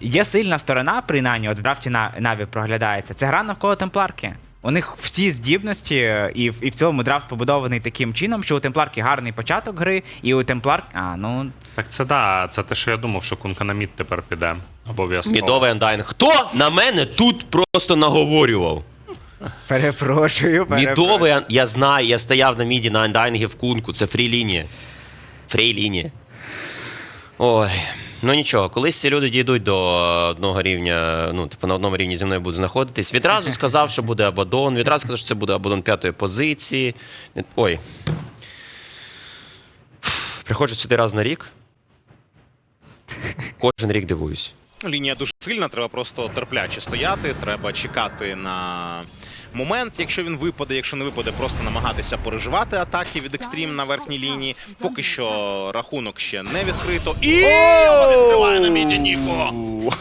є сильна сторона, принаймні, от в драфті на Наві проглядається. Це гра навколо темпларки. У них всі здібності, і, в- і в цілому драфт побудований таким чином, що у темпларки гарний початок гри, і у темпларки. А, ну Так це да, це те, що я думав, що кунка на мід тепер піде. Обов'язково. Мідовий андайн. Хто на мене тут просто наговорював? перепрошую, перепрошую. Мідовий, ан- я знаю, я стояв на міді на андайнгі в кунку, це фрі-лінія. Фрей-лінія. Ой. Ну нічого, колись ці люди дійдуть до одного рівня, ну, типу, на одному рівні зі мною будуть знаходитись. Відразу сказав, що буде Абадон, відразу сказав, що це буде Абадон п'ятої позиції. Ой. Приходжу сюди раз на рік. Кожен рік дивуюсь. Лінія дуже сильна, треба просто терпляче стояти, треба чекати на момент, якщо він випаде, якщо не випаде, просто намагатися переживати атаки від екстрім на верхній лінії. Поки що рахунок ще не відкрито. І відкриває на міді Ніко.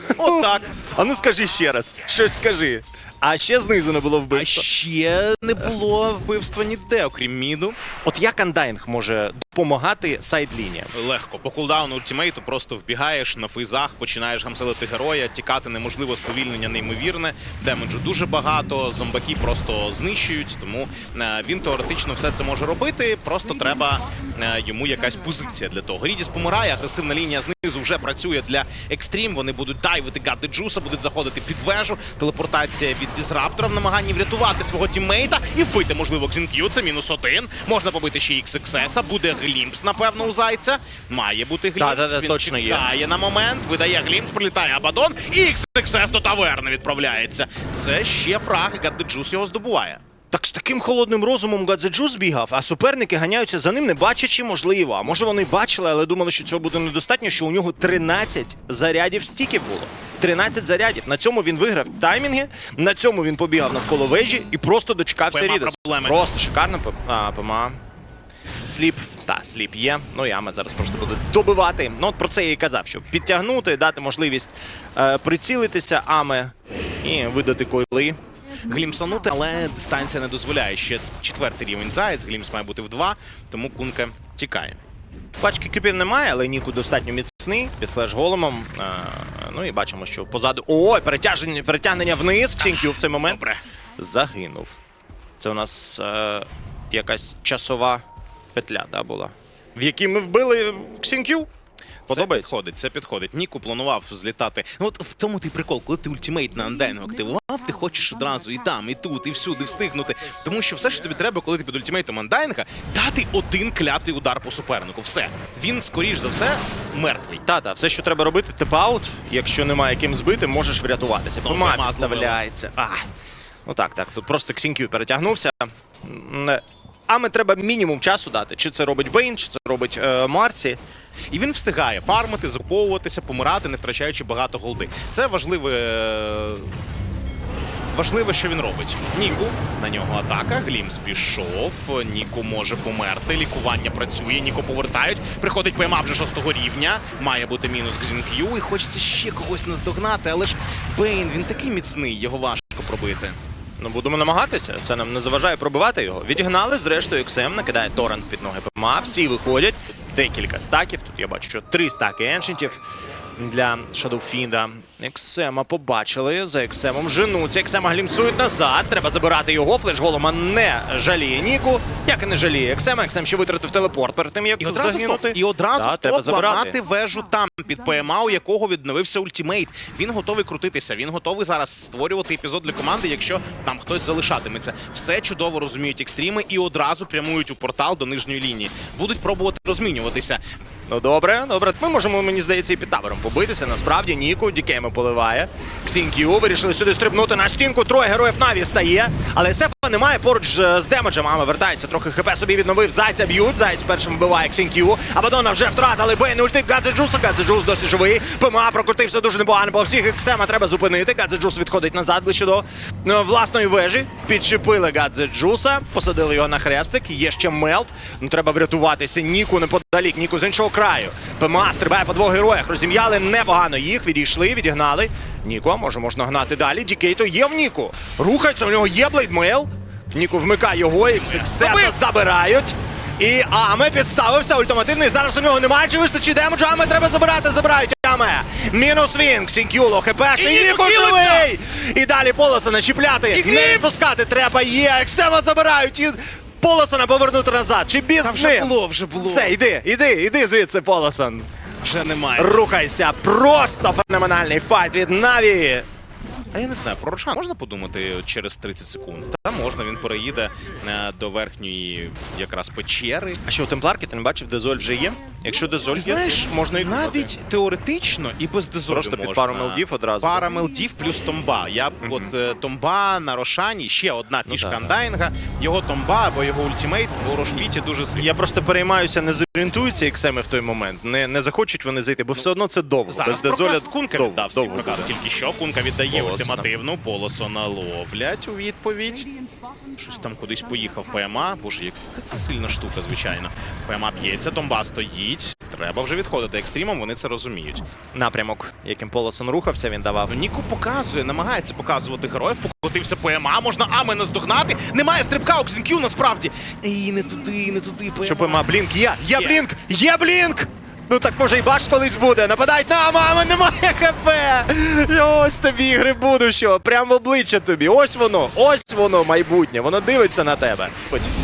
Отак. А ну скажи ще раз, щось скажи. А ще знизу не було вбивства. А ще не було вбивства ніде, окрім міду. От як Undying може допомагати сайд-лініям? Легко. По кулдауну ультимейту просто вбігаєш на фейзах, починаєш гамселити героя, тікати неможливо, сповільнення неймовірне, демеджу дуже багато, зомбаки просто знищують, тому е, він теоретично все це може робити. Просто треба е, йому якась позиція для того. Рідіс помирає, агресивна лінія знизу вже працює для екстрім. Вони будуть дайвити гадди джуса, будуть заходити під вежу. Телепортація від дізраптора в намаганні врятувати свого тіммейта і вбити, можливо, Кзінк'ю. Це мінус один. Можна побити ще XXS, буде глімпс, напевно, у зайця. Має бути глімпс. Да-да-да, Він точно є. чекає на момент, видає глімпс, прилітає Абадон, і XXS до таверни відправляється. Це ще фраг, і Гадди Джус його здобуває. Так з таким холодним розумом Гадзеджу збігав, а суперники ганяються за ним, не бачачи, можливо. А може вони бачили, але думали, що цього буде недостатньо, що у нього 13 зарядів стіків було. 13 зарядів. На цьому він виграв таймінги, на цьому він побігав навколо вежі і просто дочекався ПМА Рідес. проблеми. Просто шикарно. П- А, ПМА. Сліп, та, сліп є. Ну і Ама зараз просто буде добивати. Ну от про це я і казав, щоб підтягнути, дати можливість е, прицілитися Аме і видати койли. Глімсанути, але дистанція не дозволяє. Ще четвертий рівень заєць. Глімс має бути в два, тому кунка тікає. Пачки кріпів немає, але Ніку достатньо міцний під флеш-големом. Е, ну і бачимо, що позаду. Ой, перетягнення, перетягнення вниз. Ксінкю в цей момент Добре. загинув. Це у нас е, якась часова петля да, була. В якій ми вбили Ксінкю. Це Подобається. підходить, це підходить. Ніку планував злітати. Ну от в тому ти прикол, коли ти ультимейт на андайну активував, ти хочеш одразу і там, і тут, і всюди встигнути. Тому що все, що тобі треба, коли ти під ультимейтом андайнга, дати один клятий удар по супернику. Все. Він, скоріш за все, мертвий. Та-та, все, що треба робити, тип-аут. Якщо немає ким збити, можеш врятуватися. Знову Пома підставляється. А. Ну так, так. Тут просто Ксінкю перетягнувся. М, е, Аме треба мінімум часу дати. Чи це робить Бейн, чи це робить е, Марсі. І він встигає фармити, закуповуватися, помирати, не втрачаючи багато голди. Це важливе. е, що він робить. Ніку на нього атака. Глімс пішов. Ніку може померти. Лікування працює. Ніку повертають. Приходить ПМА вже шостого рівня. Має бути мінус Кзінк'ю. І хочеться ще когось наздогнати. Але ж Бейн він такий міцний, його важко пробити. Ну, будемо намагатися. Це нам не заважає пробивати його. Відігнали, зрештою, XM накидає торрент під ноги ПМА. Всі виходять. Декілька стаків. Тут я бачу, що три стаки еншентів для Шадоуфінда. Ексема побачили. За Ексемом женуться. Ексема глімсують назад. Треба забирати його. Флеш голома не жаліє Ніку. Як і не жаліє Ексема. Ексем ще витратив телепорт перед тим, як І одразу загинути. І одразу Да, треба забирати. вежу там під ПМА, у якого відновився ультимейт. Він готовий крутитися. Він готовий зараз створювати епізод для команди, якщо там хтось залишатиметься. Все чудово розуміють екстріми і одразу прямують у портал до нижньої лінії. Будуть пробувати розмінюватися. Ну добре, добре. Ми можемо, мені здається, і під табором побитися. Насправді Ніку дікейми поливає. Ксінкю вирішили сюди стрибнути на стінку. Троє героїв Наві стає. Але Сефа немає поруч е, з демеджем. Ама вертається, трохи хп собі відновив. Зайця б'ють. Зайць першим вбиває Ксінкю. Абадона вже втратили. Бейн ультик Гадзеджуса. Гадзеджус досі живий. ПМА прокрутився дуже непогано. По всіх Ексема треба зупинити. Гадзеджус відходить назад ближче до е, власної вежі. Підчепили Гадзеджуса. Посадили його на хрестик. Є ще мелт. Ну треба врятуватися. Ніку неподалік. Ніку з іншого краю. ПМА стрибає по двох героях. Розім'яли непогано їх. Відійшли, відігнали. Ніко, може, можна гнати далі. Дікейто є в Ніку. Рухається, у нього є блейдмейл. Ніку вмикає його, XXS забирають. І Аме підставився ультимативний. Зараз у нього немає. Чи вистачить демеджу? Аме треба забирати, забирають. Аме. Мінус він. Ксінкюло, хпшний, І Ніку! І далі Полосана чіпляти. І Не відпускати треба. Є, Ексема забирають. І Полосана повернути назад. Чи біз вже ним? було, вже було. Все, йди, йди, йди звідси, Полосан. Вже немає. Рухайся. Просто феноменальний файт від Наві. А я не знаю, про Рошан можна подумати через 30 секунд? Та можна, він переїде е, до верхньої якраз печери. А що у Темпларки ти не бачив, Дезоль вже є? Якщо Дезоль Ти є, знаєш, можна і навіть теоретично і без дезолю Просто під пару мелдів одразу. Пара мелдів плюс томба. Я б от е, томба на Рошані, ще одна фішка Ну да, Андайнга. Його томба або його ультимейт у Рошпіті дуже сильно. Я просто переймаюся, не зорієнтуються іксеми в той момент. Не, не захочуть вони зайти, бо все одно це довго. Зараз Без Дезоля Кунка довго, віддав довго буде. Тільки що Кунка віддає Полосона. Ультимативну, полосона ловлять у відповідь. Щось там кудись поїхав ПМА. Боже, яка це сильна штука, звичайно. ПМА б'ється, Томба стоїть. Треба вже відходити екстрімом, вони це розуміють. Напрямок, яким Полосон рухався, він давав. Ніку показує, намагається показувати героїв. Покотився ПМА, можна Аме наздогнати. Немає стрибка у Ксінкю насправді. Ей, не туди, не туди. ПМА. Що ПМА, блінк є! Є Є. блінк! Є блінк! Ну так може і баш колись буде. Нападають на мама, немає хп. Ось тобі ігри будущого. Прямо в обличчя тобі. Ось воно, ось воно майбутнє. Воно дивиться на тебе.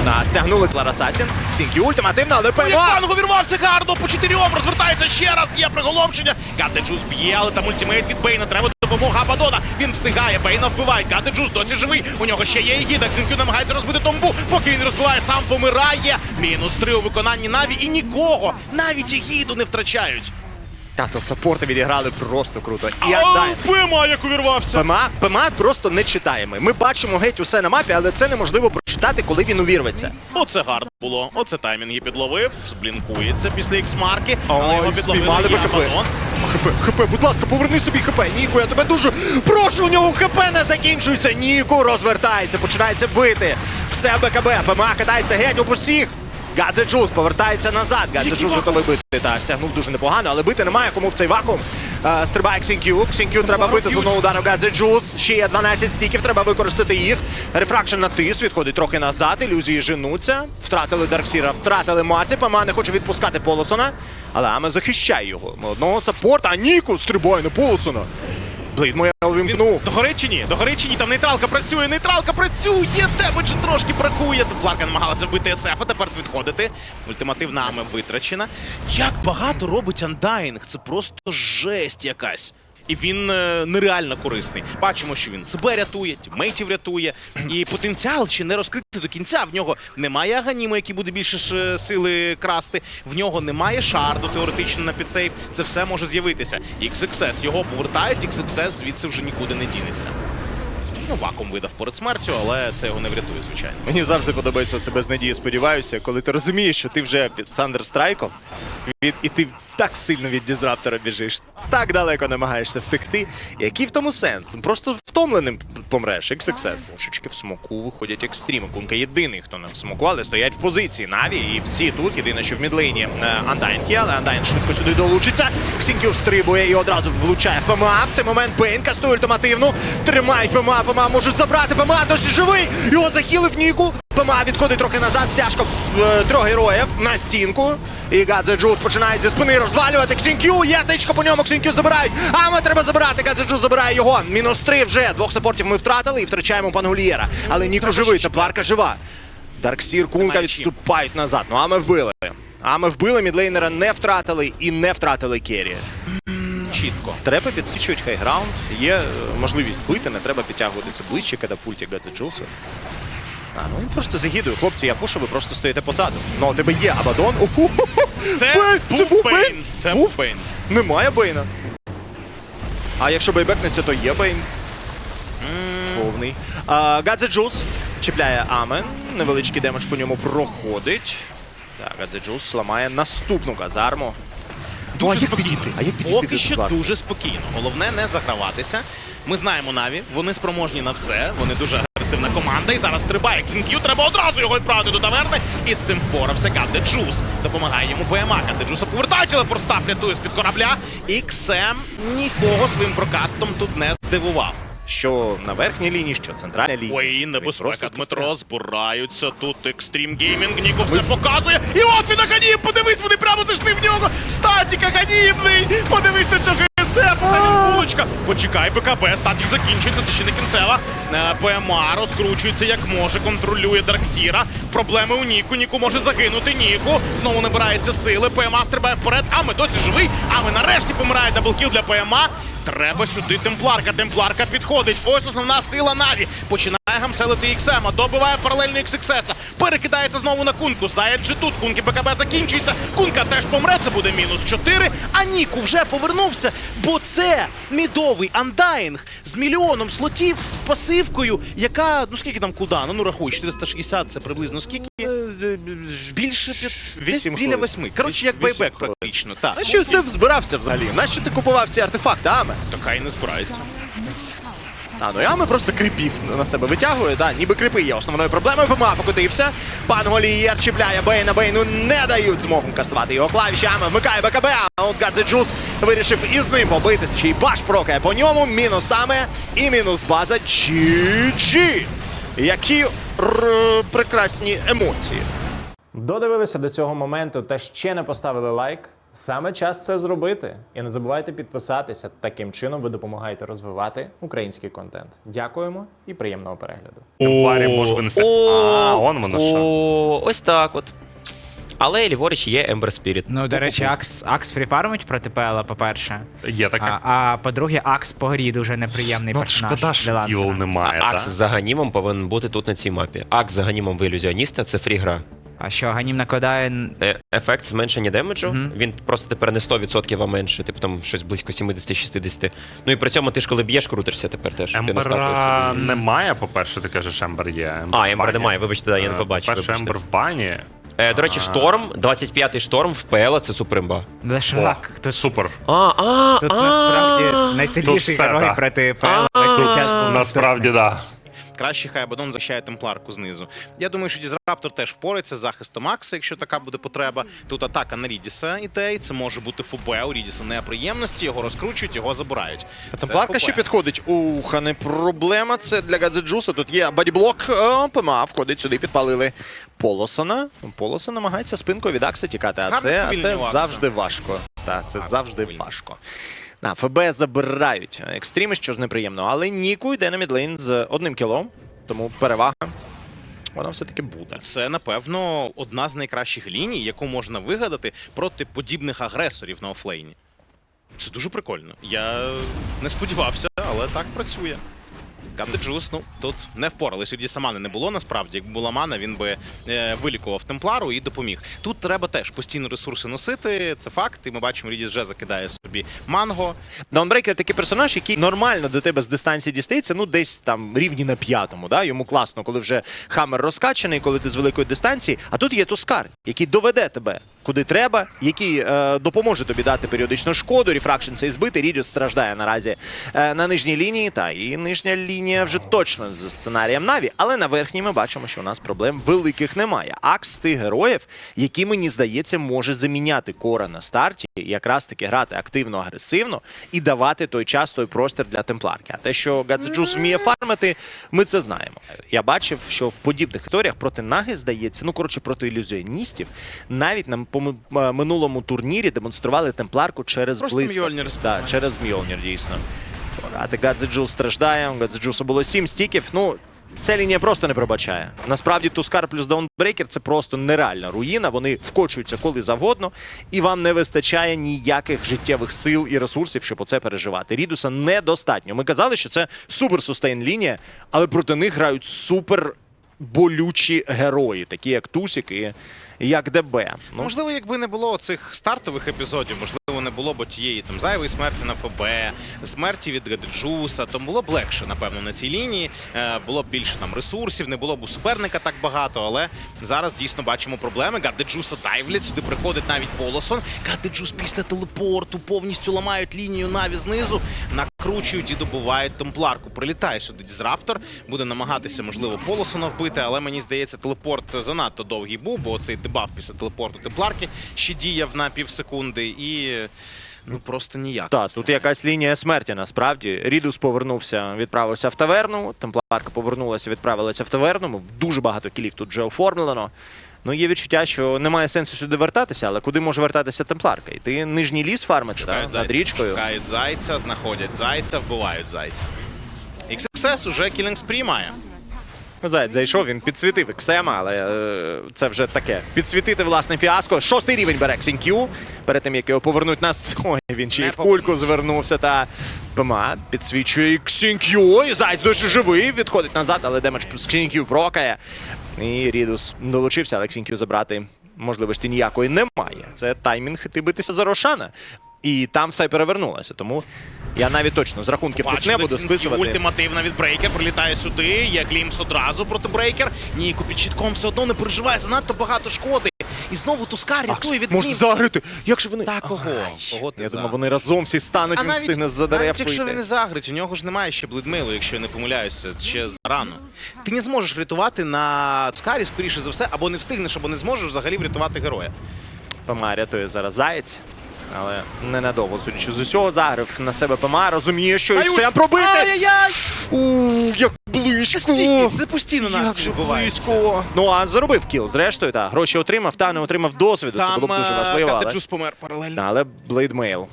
На, стягнули Кларасасін. Ксінкі ультимативно, але ПМА. Пан увірвався гарно по чотирьом, розвертається ще раз, є приголомшення. Гадеджус б'є, але там ультимейт від Бейна. Треба допомога Абадона. Він встигає, Бейна вбиває. Гадеджус досі живий. У нього ще є Егіда. Ксінкю намагається розбити томбу. Поки він розбиває, сам помирає. Мінус три у виконанні Наві і нікого. Навіть Егіду не втрачають. Та тут саппорти відіграли просто круто. І Ау. ПМА як увірвався. ПМА, ПМА просто не читаємо. Ми бачимо геть усе на мапі, але це неможливо прочитати, коли він увірветься. Оце гарно було. Оце таймінги підловив. Зблінкується після ікс-марки. Але його підловили ХП, ХП, будь ласка, поверни собі ХП. Ніку, я тебе дуже прошу, у нього ХП не закінчується. Ніку розвертається, починається бити. Все БКБ, ПМА кидається геть об усіх. Гадзе Джус повертається назад. Гадзе Який готовий бити. Та стягнув дуже непогано, але бити немає кому в цей вакуум. Е, стрибає Ксінкю. Ксінкю треба бити з одного удару Гадзе Джус. Ще є 12 стіків, треба використати їх. Рефракшн на тис, відходить трохи назад. Ілюзії женуться. Втратили Дарксіра, втратили Марсі. Пама не хоче відпускати Полосона. Але Аме захищає його. Одного саппорта, а Ніку стрибає на Полосона. Блейд моя увімкнув. До чи ні? Догори чи ні? Там нейтралка працює, нейтралка працює, демеджу трошки бракує. Тепларка намагалася вбити СФ, а тепер відходити. Ультимативна АМ витрачена. Як багато робить Андайнг, це просто жесть якась. І він е, нереально корисний. Бачимо, що він себе рятує, тімейтів рятує. І потенціал ще не розкритий до кінця. В нього немає аганіма, який буде більше сили красти. В нього немає шарду теоретично на підсейв. Це все може з'явитися. XXS його повертають, XXS звідси вже нікуди не дінеться. Ну, вакуум видав перед смертю, але це його не врятує, звичайно. Мені завжди подобається це без надії, сподіваюся, коли ти розумієш, що ти вже під Сандерстрайком, від, і ти так сильно від дізраптора біжиш, так далеко намагаєшся втекти. Який в тому сенс? Просто втомленим помреш, XXS. Трошечки в смоку виходять екстріми. Кунка єдиний, хто не в смоку, але стоять в позиції. Наві і всі тут. Єдине, що в мідлейні е, Андайнки, але Андайн швидко сюди долучиться. Ксінків встрибує і одразу влучає в ПМА. В цей момент Бейн кастує ультимативну. Тримають ПМА, ПМА можуть забрати. ПМА досі живий. Його захилив Ніку. ПМА відходить трохи назад, стяжка е, трьох героїв на стінку. І Гадзе Джус починає зі спини розвалювати. Ксінкю, є тичка по ньому, Ксінкю забирають. А ми треба забирати. Гадзе Джус забирає його. Мінус три вже. Двох саппортів ми втратили і втрачаємо Пангулієра. Але Ніко живий, Тепларка жива. Дарксір, Кунка відступають назад. Ну а ми вбили. А ми вбили, мідлейнера не втратили і не втратили Керрі. Чітко. Треба підсвічувати хайграунд. Є е, можливість бити, не треба підтягуватися ближче катапульті Гадзе Джусу. А, ну він просто загідує. Хлопці, я пушу, ви просто стоїте позаду. Ну, у тебе є Абадон. Це Бейн! Це був Бейн. Це Був? був Бейн. Немає Бейна. А якщо бейбекнеться, то є Бейн. Повний. А, Гадзе Джус чіпляє Амен. Невеличкий демедж по ньому проходить. Так, Гадзе Джус ламає наступну казарму. Ну, а як спокійно. підійти? А як підійти Поки що дуже спокійно. Головне не заграватися. Ми знаємо Наві, вони спроможні на все, вони дуже агресивна команда. І зараз стрибає Кінг'ю. треба одразу його відправити до таверни. І з цим впорався Гадде Джус. Допомагає йому БМА. Гадде Джуса повертають, але Форстаф рятує з-під корабля. І Ксем нікого своїм прокастом тут не здивував. Що на верхній лінії, що центральній лінії. Ой, небезпека, Дмитро, збираються тут Екстрім Геймінг, Ніко все показує. І от він Аганім, подивись, вони прямо зайшли в нього. Статік Аганімний, подивись на цього ГСФ, булочка. Почекай, БКБ, статік закінчується, це ще не кінцева. Е, ПМА розкручується як може, контролює Дарксіра. Проблеми у Ніку, Ніку може загинути, Ніку. Знову набирається сили, ПМА стрибає вперед, а ми досі живий, а ми нарешті помирає даблкіл для ПМА. Треба сюди темпларка. Темпларка підходить. Ось основна сила Наві. Починає гамселити Іксема, добиває паралельно XXS. Перекидається знову на кунку. Заєць тут. Кунки БКБ закінчується. Кунка теж помре. Це буде мінус 4. А Ніку вже повернувся, бо це мідовий андайнг з мільйоном слотів з пасивкою, яка ну скільки там кудану? Ну рахуй, 460 це приблизно скільки? Більше п'ят... десь Вісім біля хвилин. восьми. Коротше, як Вісім байбек хвилин. практично. Так. На що це збирався взагалі? Нащо ти купував ці артефакти, Аме? Така і не збирається. А, ну Аме просто кріпів на себе витягує, да, ніби кріпи є основною проблемою. ПМА покотився. Пан Голієр чіпляє Бейна. Бейну не дають змогу кастувати його клавіші. Аме вмикає БКБ. А от Гадзе Джус вирішив із ним побитися. Чи й баш прокає по ньому. Мінус Аме і мінус база GG. Які прекрасні емоції. Додивилися до цього моменту та ще не поставили лайк. Саме час це зробити. І не забувайте підписатися. Таким чином ви допомагаєте розвивати український контент. Дякуємо і приємного перегляду. Темпларі може винести. А, он воно що. Ось так от. Але ліворуч є Ember Spirit. Ну, до речі, Акс, Акс фріфармить проти ПЛ, по-перше. Є таке. А, а по-друге, Акс по грі дуже неприємний Ну, персонаж. шкода, для що Лансера. Діл немає, Акс так? з Аганімом повинен бути тут на цій мапі. Акс з Аганімом в ілюзіоніста це фрі гра. А що, Ганім накладає. н- Е, Ефект зменшення демеджу, він просто тепер не 100%, а менше, типу там щось близько 70-60. Ну і при цьому ти ж коли б'єш, крутишся тепер теж. Ти Ембера немає, по-перше, ти кажеш, Ембер є. А, бані. немає, вибачте, да, я не побачив, По-перше, вибачте. Ембер в бані. Е, до речі, шторм, 25-й шторм в ПЛ це супримба. Лешрак. О, Тут, Супер. А, а, тут а, насправді найсильніший все, герой проти ПЛ. був Насправді, так. Краще хай Абадон захищає темпларку знизу. Я думаю, що Дізраптор теж впорається з захистом Макса, якщо така буде потреба. Тут атака на Рідіса іде, і це може бути Фубе. У Рідіса неприємності, його розкручують, його забирають. Це Темпларка ще підходить. Ух, а не проблема. Це для Гадзеджуса. Тут є бодіблок. Е, ПМА входить сюди, підпалили Полосона. Полоса намагається спинкою від Акса тікати, а це, а це завжди важко. Так, це завжди важко. На, ФБ забирають екстріми, що ж неприємно. Але Ніку йде на мідлейн з одним кілом, тому перевага. Вона все-таки буде. Це, напевно, одна з найкращих ліній, яку можна вигадати проти подібних агресорів на офлейні. Це дуже прикольно. Я не сподівався, але так працює. Капте Джус, ну тут не впорались. У Дісамани не було насправді. Якби була мана, він би е, вилікував темплару і допоміг. Тут треба теж постійно ресурси носити. Це факт. І ми бачимо, Рідіс вже закидає собі манго. Даунбрейкер такий персонаж, який нормально до тебе з дистанції дістається, ну десь там рівні на п'ятому. Да? Йому класно, коли вже хамер розкачаний, коли ти з великої дистанції. А тут є Тускар, який доведе тебе куди треба, який е, допоможе тобі дати періодичну шкоду. Рефракшн цей збитий. Рідіс страждає наразі е, на нижній лінії. Та і нижня лінія вже точно за сценарієм Наві. Але на верхній ми бачимо, що у нас проблем великих немає. Акс тих героїв, які мені здається, може заміняти кора на старті, якраз таки грати активно, агресивно і давати той час, той простір для темпларки. А те, що Гадзеджус вміє фармити, ми це знаємо. Я бачив, що в подібних історіях проти наги здається, ну коротше, проти ілюзіоністів, навіть на по е, минулому турнірі демонстрували темпларку через Просто близько. Мьольнір Да, через Мьолнір, дійсно. А ти страждає, у Гадзеджусу було 7 стіків. Ну, ця лінія просто не пробачає. Насправді Тускар плюс Даунбрейкер це просто нереальна руїна. Вони вкочуються коли завгодно, і вам не вистачає ніяких життєвих сил і ресурсів, щоб оце переживати. Рідуса недостатньо. Ми казали, що це супер сустейн лінія, але проти них грають супер болючі герої, такі як Тусік і як ДБ. Ну, Можливо, якби не було цих стартових епізодів, можливо, не було б тієї там зайвої смерті на ФБ, смерті від Гадеджуса, то було б легше, напевно, на цій лінії. Е, Було б більше там ресурсів, не було б у суперника так багато, але зараз дійсно бачимо проблеми. Гадеджуса дайвлять, сюди приходить навіть Полосон. Гадеджус після телепорту повністю ламають лінію наві знизу, накручують і добувають темпларку. Прилітає сюди Дізраптор, буде намагатися, можливо, Полосона вбити, але мені здається, телепорт занадто довгий був, бо цей дебаф після телепорту темпларки ще діяв на півсекунди. І ну просто ніяк. Так, тут якась лінія смерті насправді. Рідус повернувся, відправився в таверну. Темпларка повернулася, відправилася в таверну. Дуже багато кілів тут вже оформлено. Ну, є відчуття, що немає сенсу сюди вертатися, але куди може вертатися темпларка? Йти нижній ліс фармити да? над річкою. Шукають зайця, знаходять зайця, вбивають зайця. XXS уже кілінг спрі має. Ну, Заяць зайшов, він підсвітив Ексема, але е, це вже таке. Підсвітити власне фіаско. Шостий рівень бере Ксінкю. Перед тим, як його повернуть на Ой, він ще й в кульку звернувся та ПМА підсвічує Ксінкю. І Заяць досі живий, відходить назад, але демедж з Ксінкю прокає. І Рідус долучився, але Ксінкю забрати можливості ніякої немає. Це таймінг іти битися за Рошана. І там все перевернулося. Тому я навіть точно з рахунків тут не буду списувати. Ультимативна від Брейкер прилітає сюди. Є Глімс одразу проти Брейкер. Ніку під щитком все одно не переживає. Занадто багато шкоди. І знову Тускар рятує від Можна загрити. Як же вони. Та кого? Кого ти Я за? думав, вони разом всі стануть, він встигне за навіть якщо він не загрить, у нього ж немає ще блидмейлу, якщо я не помиляюся, ще зарано. Ти не зможеш врятувати на Цкарі, скоріше за все, або не встигнеш, або не зможеш взагалі врятувати героя. ПМА рятує зараз заєць. Але ненадовго, судячи з усього, загрив на себе ПМА, розуміє, що Іксем ой, пробити! Ай-яй-яй! Ууу, як близько! Це постійно нас близько! Ну, а заробив кіл, зрештою, так. Гроші отримав, та не отримав досвіду. Це було б дуже е, важливо, але... Катеджус помер паралельно. Але Блейдмейл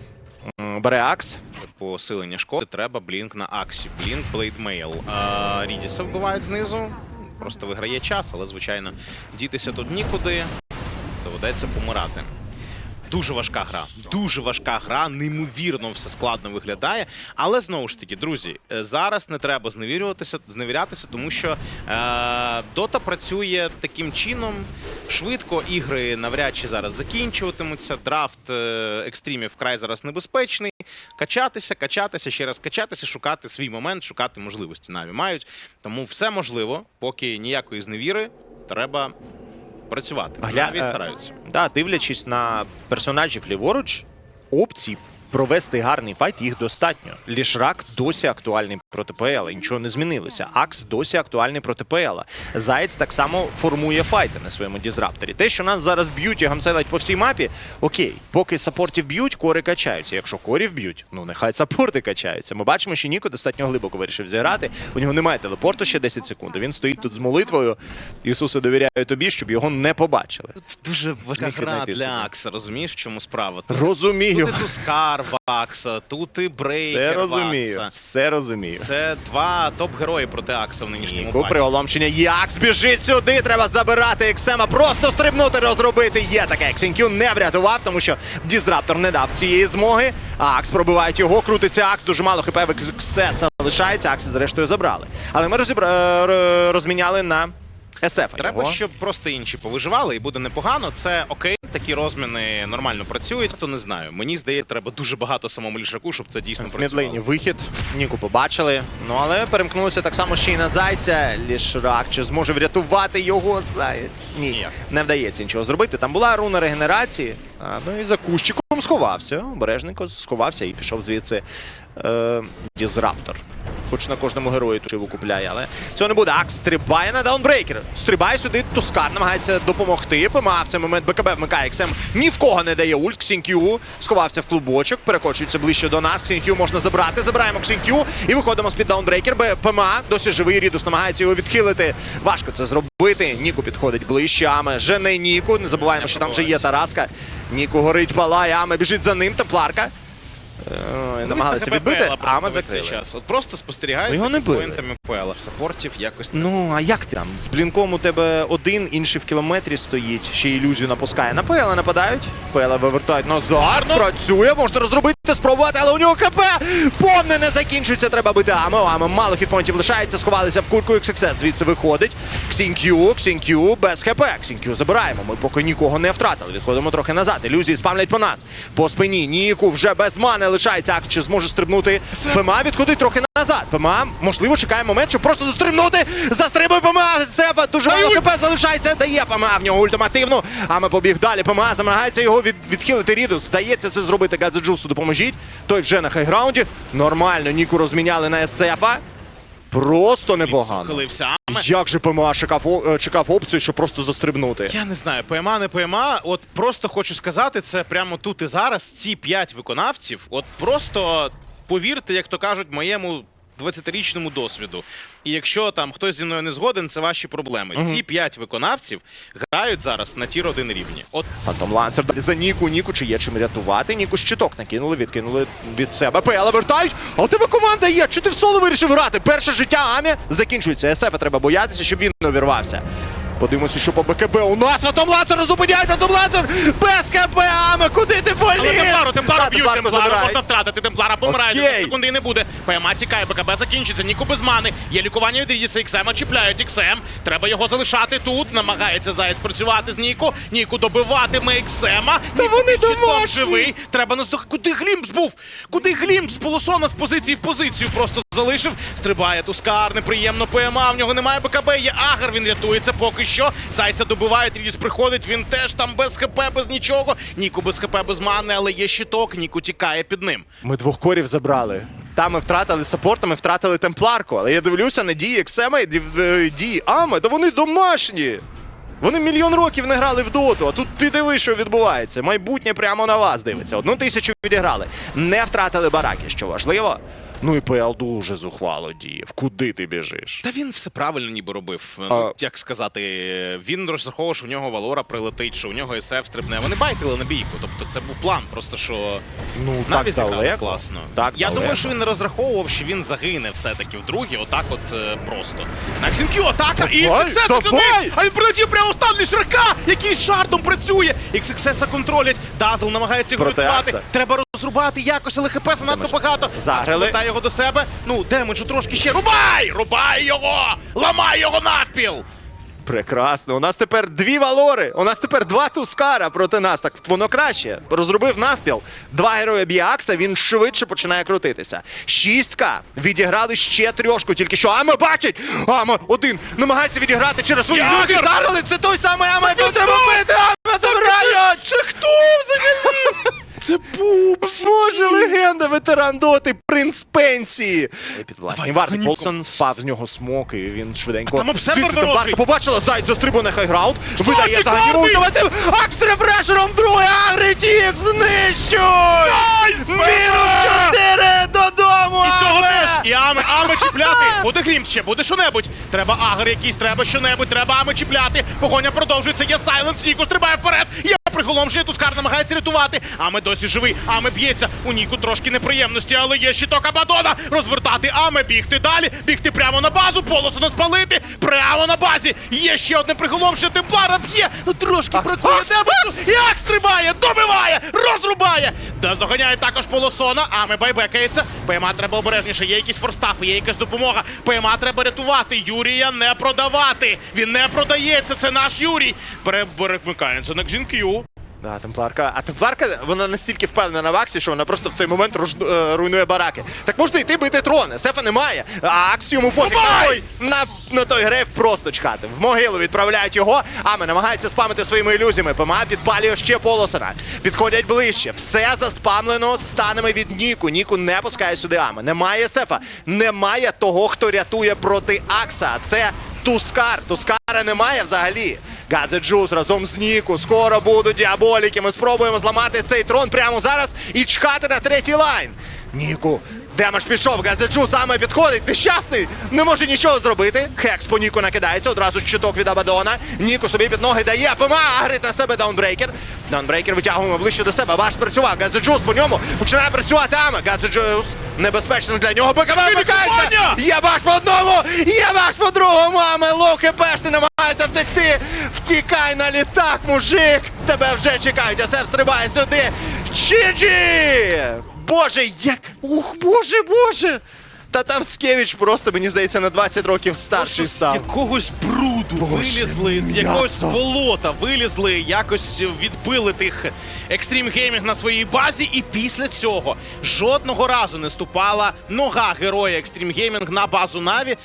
бере Акс. Посилення шкоди треба блінк на Аксі. Блінк, блейдмейл. Рідіса вбивають знизу. Просто виграє час, але звичайно дітися тут нікуди. Доведеться помирати. Дуже важка гра. Дуже важка гра, неймовірно все складно виглядає. Але знову ж таки, друзі, е, зараз не треба зневірюватися, зневірятися, тому що е, Дота працює таким чином. Швидко ігри навряд чи зараз закінчуватимуться. Драфт е, екстримів вкрай зараз небезпечний. Качатися, качатися, ще раз качатися, шукати свій момент, шукати можливості. Наві мають. Тому все можливо, поки ніякої зневіри, треба працювати. Гля... Навіть е, стараються. Да, дивлячись на персонажів ліворуч, опцій провести гарний файт їх достатньо. Лішрак досі актуальний проти ПЛ, нічого не змінилося. Акс досі актуальний проти ПЛ. Заєць так само формує файти на своєму дізрапторі. Те, що нас зараз б'ють і гамселять по всій мапі, окей, поки саппортів б'ють, кори качаються. Якщо корів б'ють, ну нехай саппорти качаються. Ми бачимо, що Ніко достатньо глибоко вирішив зіграти. У нього немає телепорту ще 10 секунд. Він стоїть тут з молитвою. Ісусе, довіряю тобі, щоб його не побачили. Дуже важка гра для. Акса, розумієш, в чому справа? Тут, Розумію. тут і Тускар в тут і Брейкер Все розумію, Акса. все розумію. Це два топ-герої проти Акса в нинішньому Ніку, паті. приголомшення. Якс біжить сюди. Треба забирати Ексема. Просто стрибнути, розробити. Є таке. Ксінкю не врятував, тому що Дізраптор не дав цієї змоги. Акс пробивають його, крутиться Акс. Дуже мало хп в Ексеса лишається. Акс зрештою забрали. Але ми розібра... е, розміняли на СФ. Треба, його. щоб просто інші повиживали, і буде непогано. Це окей, такі розміни нормально працюють. То не знаю. Мені здається, треба дуже багато самому лішаку, щоб це дійсно В працювало. вихід. Ніку побачили. Ну але перемкнулися так само ще й на зайця. Лішрак чи зможе врятувати його заєць? Ні, Ніяк. не вдається нічого зробити. Там була руна регенерації. А, ну і за кущиком сховався. Обережненько сховався і пішов звідси е, Дізраптор. Хоч на кожному герої тушиву купляє, але цього не буде. Акс стрибає на даунбрейкер. Стрибає сюди, Тускар намагається допомогти. ПМА в цей момент БКБ вмикає Ексем. Ні в кого не дає ульт. Ксінкю сховався в клубочок, перекочується ближче до нас. Ксінкю можна забрати. Забираємо Ксінкю і виходимо з-під даунбрейкер. Б- ПМА досі живий. Рідус намагається його відхилити. Важко це зробити. Ніку підходить ближче. Аме жене Ніку. Не забуваємо, що там вже є Тараска. Ніку горить, палає, Аме біжить за ним. Темпларка. Намагалися відбити, а Ама закрили. час. От просто спостерігає Ну, за поінтами ПЛ. Саппортів якось Ну, а як ти там? З блінком у тебе один, інший в кілометрі стоїть, ще ілюзію напускає. На Пела нападають. Пела вивертають назад. Працює, можна розробити, спробувати, але у нього ХП повне не закінчується. Треба бити Аме. У Аме мало хітпонтів лишається, сховалися в курку XXS. Звідси виходить. Ксінкю, Ксінкю без ХП. Ксінкю забираємо. Ми поки нікого не втратили. Відходимо трохи назад. Ілюзії спамлять по нас. По спині. Ніку вже без мани лишається. Ак, чи зможе стрибнути? ПМА відходить трохи назад. ПМА, можливо, чекає момент, щоб просто застрибнути. Застрибує ПМА. Сева дуже мало ХП залишається. Дає ПМА в нього ультимативну. А ми побіг далі. ПМА замагається його від, відхилити Рідус. Вдається це зробити. Гадзеджусу допоможіть. Той вже на хайграунді. Нормально. Ніку розміняли на СФа. Просто непогано. Як же ПМА чекав, е, чекав опцію, щоб просто застрибнути? Я не знаю, ПМА, не ПМА. От просто хочу сказати, це прямо тут і зараз. Ці п'ять виконавців, от просто повірте, як то кажуть, моєму 20-річному досвіду. І якщо там хтось зі мною не згоден, це ваші проблеми. Ці п'ять виконавців грають зараз на тір один рівні. От Фантом Лансер далі за Ніку. Ніку чи є чим рятувати. Ніку щиток накинули, відкинули від себе. ПЛ вертають. А у тебе команда є. Чи ти в соло вирішив грати? Перше життя Амі закінчується. СФ треба боятися, щоб він не увірвався. Подивимося, що по БКБ у нас Фантом Лансер зупиняє Фантом Лансер! Без КБ Ами! Куди ти поліз? Але темплару, темплару б'ють, темплару забирають. можна втратити, темплара помирає, Окей. 10 секунди і не буде. ПМА тікає, БКБ закінчиться, Ніку без мани. Є лікування від Рідіса, Іксема чіпляють Іксем. Треба його залишати тут. Намагається Зайс працювати з Ніку. Ніку добиватиме Іксема. Та Ніку вони щитом домашні. живий. Треба наздох... Куди Глімпс був? Куди Глімпс? Полосона з позиції в позицію просто залишив. Стрибає Тускар, неприємно ПМА. В нього немає БКБ, є Агар, він рятується поки що. Зайця добиває, Рідіс приходить, він теж там без ХП, без нічого. Ніку без ХП, без мани, але є щиток, Ніку тікає під ним. Ми двох корів забрали. Там ми втратили саппорта, ми втратили темпларку. Але я дивлюся на дії Ексема і е, дії Ами, то вони домашні. Вони мільйон років не грали в доту, а тут ти диви, що відбувається. Майбутнє прямо на вас дивиться. Одну тисячу відіграли. Не втратили бараки, що важливо. Ну і ПЛ дуже зухвало діяв. Куди ти біжиш? Та він все правильно ніби робив. Ну, як сказати, він розраховував, що в нього Валора прилетить, що у нього СФ стрибне. Вони байтили на бійку. Тобто це був план, просто що Ну, навіть так далеко. класно. Так Я далеко. думаю, що він не розраховував, що він загине все-таки в другій, отак от е, просто. На Ксінкю атака і Давай, XXS давай! сюди! А він прилетів прямо в стан Лішрака, який з шардом працює. XXS контролять. Дазл намагається його. Треба розрубати якось, але хп занадто багато. Заграли. Повертає його до себе. Ну, демеджу трошки ще. Рубай! Рубай його! Ламай його навпіл! Прекрасно. У нас тепер дві валори. У нас тепер два тускара проти нас. Так воно краще. Розробив навпіл. Два герої Біакса, він швидше починає крутитися. Шістка. Відіграли ще трьошку, тільки що. Ама бачить! Ама один намагається відіграти через свої Ягер! люди. Це той самий Ама, якого треба бити! Ама забирають! Чи хто взагалі? Це пупс! Боже, легенда, ветеран доти, принц пенсії. Під власні Давай, варти. Ганібко. Полсон спав з нього смок, і він швиденько. А там обсервер звідси ворожий. побачила, зайць застрибує на хайграунд. Видає за ганіму ультиматив, Акстре фрешером другий Агритік знищують! Мінус 4 додому! І цього теж! І ами, ами чіпляти! Буде грім ще, буде що-небудь. Треба агр якийсь, треба що-небудь, треба ами чіпляти. Погоня продовжується, є сайленс, Ніку стрибає вперед. Є приголомшення, Тускар намагається рятувати. Ами досі живий, ами б'ється. У Ніку трошки неприємності, але є щиток Абадона. Розвертати ами, бігти далі, бігти прямо на базу, полосу не спалити. Прямо на базі. Є ще одне приголомшення, темплара б'є. Ну трошки бракує Акс стрибає, добиває, розрубає. Доздоганяє також полосона, ами байбекається. ПМА треба обережніше, є якісь форстафи, є якась допомога. ПМА треба рятувати. Юрія не продавати. Він не продається. Це наш Юрій. Переберемикається на Кзінкю. Да, темпларка. А темпларка, вона настільки впевнена в Аксі, що вона просто в цей момент руж- е, руйнує бараки. Так можна йти бити трон. Сефа немає. А Акс йому пофіг на той, на, на той грейв просто чекати. В могилу відправляють його. Аме намагається спамити своїми ілюзіями. ПМА підпалює ще полосера. Підходять ближче. Все заспамлено станами від Ніку. Ніку не пускає сюди Аме. Немає Сефа. Немає того, хто рятує проти Акса. Це Тускар. Тускара немає взагалі. Гадзе Джус разом з Ніку. Скоро будуть діаболіки. Ми спробуємо зламати цей трон прямо зараз і чхати на третій лайн. Ніку. Демаш пішов, Гадзеджу саме підходить, нещасний, не може нічого зробити. Хекс по Ніку накидається, одразу щиток від Абадона. Ніку собі під ноги дає, ПМА, агрить на себе даунбрейкер. Даунбрейкер витягуємо ближче до себе. Ваш працював, Гадзеджус по ньому починає працювати Ама. Гадзеджус небезпечно для нього. БКБ вмикається! Є баш по одному, є баш по другому, Аме, лоу хпшний намагається втекти. Втікай на літак, мужик! Тебе вже чекають, Асеф стрибає сюди. Чіджі! Боже, як. Ух, боже, боже! Та там Скевич просто, мені здається, на 20 років старший з став. якогось бруду Боже, вилізли, з м'ясо. якогось болота вилізли, якось відбили тих екстрім геймінг на своїй базі, і після цього жодного разу не ступала нога героя екстрім геймінг на базу Наві.